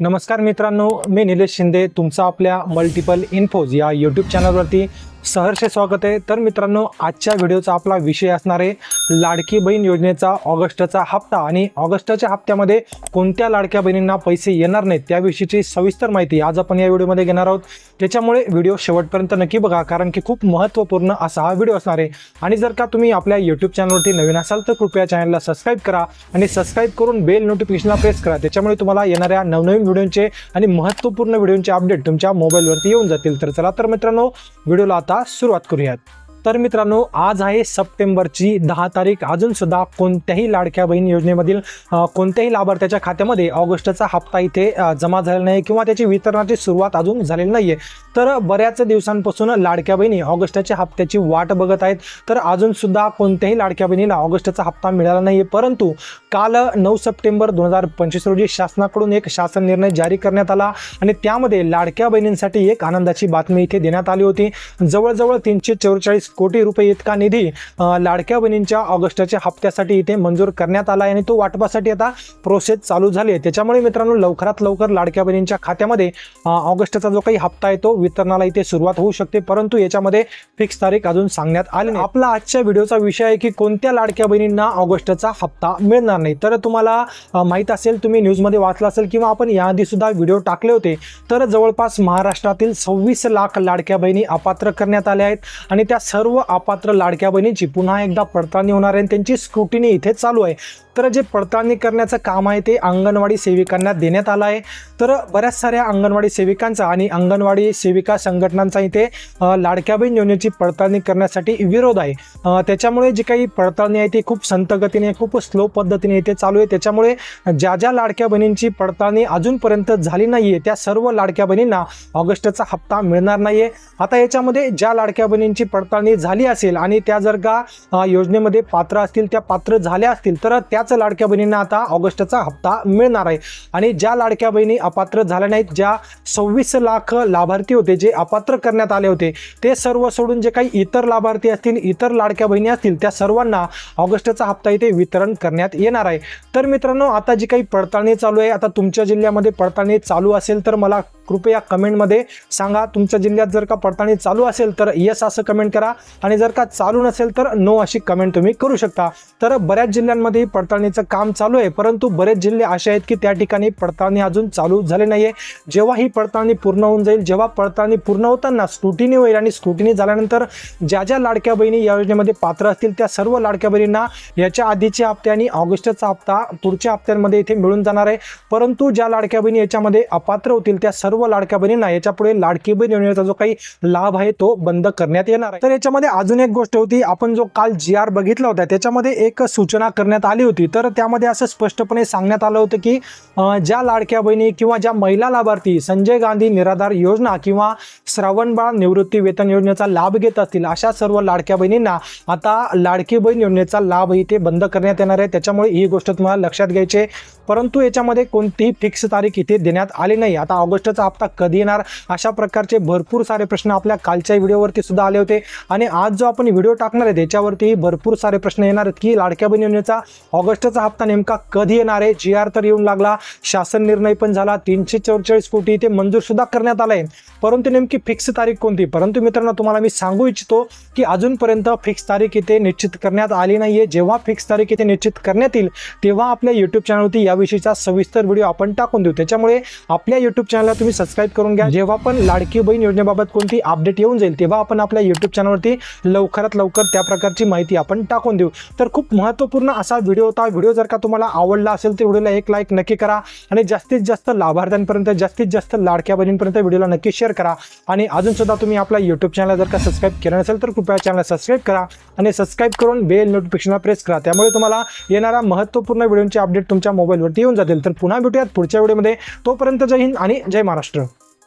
नमस्कार मित्रांनो मी निलेश शिंदे. तुमचा आपल्या मल्टिपल इन्फोज या यूट्यूब चॅनलवरती सहर्ष स्वागत आहे. तर मित्रांनो आजच्या व्हिडिओचा आपला विषय असणार आहे लाडकी बहीण योजनेचा ऑगस्टचा हप्ता. आणि ऑगस्टच्या हप्त्यामध्ये कोणत्या लाडक्या बहिणींना पैसे येणार नाहीत त्याविषयीची सविस्तर माहिती आज आपण या व्हिडिओमध्ये घेणार आहोत. त्याच्यामुळे व्हिडिओ शेवटपर्यंत नक्की बघा कारण की खूप महत्त्वपूर्ण असा हा व्हिडिओ असणार आहे. आणि जर का तुम्ही आपल्या यूट्यूब चॅनलवरती नवीन असाल तर कृपया चॅनलला सबस्क्राईब करा आणि सबस्क्राईब करून बेल नोटिफिकेशनला प्रेस करा. त्याच्यामुळे तुम्हाला येणाऱ्या नवनवीन व्हिडिओचे आणि महत्त्वपूर्ण व्हिडिओचे अपडेट तुमच्या मोबाईलवरती येऊन जातील. तर चला तर मित्रांनो व्हिडिओला आता सुरुवात करूयात. तर मित्रांनो आज आहे सप्टेंबरची दहा तारीख. अजून सुद्धा कोणत्याही लाडक्या बहीण योजनेमधील कोणत्याही लाभार्थ्याच्या खात्यामध्ये ऑगस्टचा हप्ता इथे जमा झालेला नाही किंवा त्याची वितरणाची सुरुवात अजून झालेली नाहीये. तर बऱ्याच दिवसांपासून लाडक्या बहिणी ऑगस्टच्या हप्त्याची वाट बघत आहेत. तर अजून सुद्धा कोणत्याही लाडक्या बहिणीला ऑगस्टचा हप्ता मिळाला नाहीये. परंतु काल नऊ सप्टेंबर दोन हजार पंचवीस रोजी शासनाकडून एक शासन निर्णय जारी करण्यात आला आणि त्यामध्ये लाडक्या बहिणींसाठी एक आनंदाची बातमी इथे देण्यात आली होती. जवळजवळ तीनशे चौवेचाळीस कोटी रुपये इतका निधी लाडक्या बहिणींच्या ऑगस्टच्या हप्त्यासाठी इथे मंजूर करण्यात आला आहे आणि तो वाटपासाठी आता प्रोसेस चालू झाली आहे. त्याच्यामुळे मित्रांनो लवकरात लवकर लाडक्या बहिणींच्या खात्यामध्ये ऑगस्टचा जो काही हप्ता आहे तो वितरणाला इथे सुरुवात होऊ शकते. परंतु याच्यामध्ये फिक्स तारीख अजून सांगण्यात आली नाही. आपला आजच्या व्हिडिओचा विषय आहे की कोणत्या लाडक्या बहिणींना ऑगस्टचा हप्ता मिळणार नाही. तर तुम्हाला माहीत असेल तुम्ही न्यूजमध्ये वाचला असेल किंवा आपण याआधी सुद्धा व्हिडिओ टाकले होते तर जवळपास महाराष्ट्रातील सव्वीस लाख लाडक्या बहिणी अपात्र करण्यात आल्या आहेत. आणि त्या सर्व अपात्र लाडक्या बहिणींची पुन्हा एकदा पडताळणी होणार आहे आणि त्यांची स्क्रुटिनी इथे चालू आहे. तर जे पडताळणी करण्याचं काम आहे ते अंगणवाडी सेविकांना देण्यात आलं आहे. तर बऱ्याच साऱ्या अंगणवाडी सेविकांचा आणि अंगणवाडी सेविका संघटनांचा इथे लाडक्या बहीण योजनेची पडताळणी करण्यासाठी विरोध आहे. त्याच्यामुळे जी काही पडताळणी आहे ती खूप संतगतीने खूप स्लो पद्धतीने इथे चालू आहे. त्याच्यामुळे ज्या ज्या लाडक्या बहिणींची पडताळणी अजूनपर्यंत झाली नाही आहे त्या सर्व लाडक्या बहिणींना ऑगस्टचा हप्ता मिळणार नाही आहे आता याच्यामध्ये ज्या लाडक्या बहिणींची पडताळणी झाली असेल आणि त्या जर का योजनेमध्ये पात्र असतील त्या पात्र झाल्या असतील तर त्याच लाडक्या बहिणींना आता ऑगस्टचा हप्ता मिळणार आहे. आणि ज्या लाडक्या बहिणी अपात्र झाल्या नाहीत ज्या सव्वीस लाख लाभार्थी होते जे अपात्र करण्यात आले होते ते सर्व सोडून जे काही इतर लाभार्थी असतील इतर लाडक्या बहिणी असतील त्या सर्वांना ऑगस्टचा हप्ता इथे वितरण करण्यात येणार आहे. तर मित्रांनो आता जी काही पडताळणी चालू आहे आता तुमच्या जिल्ह्यामध्ये पडताळणी चालू असेल तर मला कृपया कमेंटमध्ये सांगा. तुमच्या जिल्ह्यात जर का पडताळणी चालू असेल तर यस असं कमेंट करा. आणि जर का चालू नसेल तर नो अशी कमेंट तुम्ही करू शकता. तर बऱ्याच जिल्ह्यांमध्ये पडताळणीचं काम चालू आहे परंतु बरेच जिल्हे असे आहेत की त्या ठिकाणी पडताळणी अजून चालू झाले नाही आहे जेव्हा ही पडताळणी पूर्ण होऊन जाईल जेव्हा पडताळणी पूर्ण होताना स्क्रुटिनी होईल आणि स्क्रुटिनी झाल्यानंतर ज्या ज्या लाडक्या बहिणी या योजनेमध्ये पात्र असतील त्या सर्व लाडक्या बहिणींना याच्या आधीचे हप्ते आणि ऑगस्टचा हप्ता पुढच्या हप्त्यांमध्ये इथे मिळून जाणार आहे. परंतु ज्या लाडक्या बहिणी याच्यामध्ये अपात्र होतील त्या सर्व लाडक्या बहिणींना याच्यापुढे लाडकी बहीण योजनेचा जो काही लाभ आहे तो बंद करण्यात येणार आहे. तर याच्यामध्ये अजून एक गोष्ट होती आपण जो काल जी आर बघितला होता त्याच्यामध्ये एक सूचना करण्यात आली होती. तर त्यामध्ये असं स्पष्टपणे सांगण्यात आलं होतं की ज्या लाडक्या बहिणी किंवा ज्या महिला लाभार्थी संजय गांधी निराधार योजना किंवा श्रावणबाळ निवृत्ती वेतन योजनेचा लाभ घेत असतील अशा सर्व लाडक्या बहिणींना आता लाडकी बहीण योजनेचा लाभ इथे बंद करण्यात येणार आहे. त्याच्यामुळे ही गोष्ट तुम्हाला लक्षात घ्यायची आहे. परंतु याच्यामध्ये कोणतीही फिक्स तारीख इथे देण्यात आली नाही. आता ऑगस्टचा हप्ता कधी येणार? अशा प्रकारचे भरपूर सारे प्रश्न आपल्या कालच्या व्हिडिओवरती सुद्धा आले होते. आणि आणि आज जो आपण व्हिडिओ टाकणार आहे त्याच्यावरती भरपूर सारे प्रश्न येणार आहेत की लाडक्या बहीण योजनेचा ऑगस्टचा हप्ता नेमका कधी येणार आहे? जी आर तर येऊन लागला शासन निर्णय पण झाला तीनशे चौवेचाळीस कोटी इथे मंजूर सुद्धा करण्यात आला आहे परंतु नेमकी फिक्स तारीख कोणती? परंतु मित्रांनो तुम्हाला मी सांगू इच्छितो की अजूनपर्यंत फिक्स तारीख इथे निश्चित करण्यात आली नाहीये. जेव्हा फिक्स तारीख इथे निश्चित करण्यात येईल तेव्हा आपल्या युट्यूब चॅनलवरती याविषयीचा सविस्तर व्हिडिओ आपण टाकून देऊ. त्याच्यामुळे आपल्या युट्यूब चॅनलला तुम्ही सबस्क्राईब करून घ्या. जेव्हा पण लाडकी बहीण योजनेबाबत कोणती अपडेट येऊन जाईल तेव्हा आपण आपल्या युट्यूब चॅनलवरती लवकरात लवकर त्या प्रकारची माहिती आपण टाकून देऊ. तर खूप महत्त्वपूर्ण असा व्हिडिओ होता. व्हिडिओ जर का तुम्हाला आवडला असेल तर व्हिडिओला एक लाईक नक्की करा आणि जास्तीत जास्त लाभार्थ्यांपर्यंत जास्तीत जास्त लाडक्या बहिणींपर्यंत व्हिडिओला नक्की शेअर करा. आणि अजून सुद्धा तुम्ही आपला यूट्यूब चॅनल जर का सबस्क्राईब केलं नसेल तर कृपया चॅनल सबस्क्राईब करा आणि सबस्क्राईब करून बेल नोटिफिकेशनला प्रेस करा. त्यामुळे तुम्हाला येणारा महत्त्वपूर्ण व्हिडिओचे अपडेट तुमच्या मोबाईलवरती येऊन जातील. तर पुन्हा भेटूयात पुढच्या व्हिडिओमध्ये. तोपर्यंत जय हिंद आणि जय महाराष्ट्र.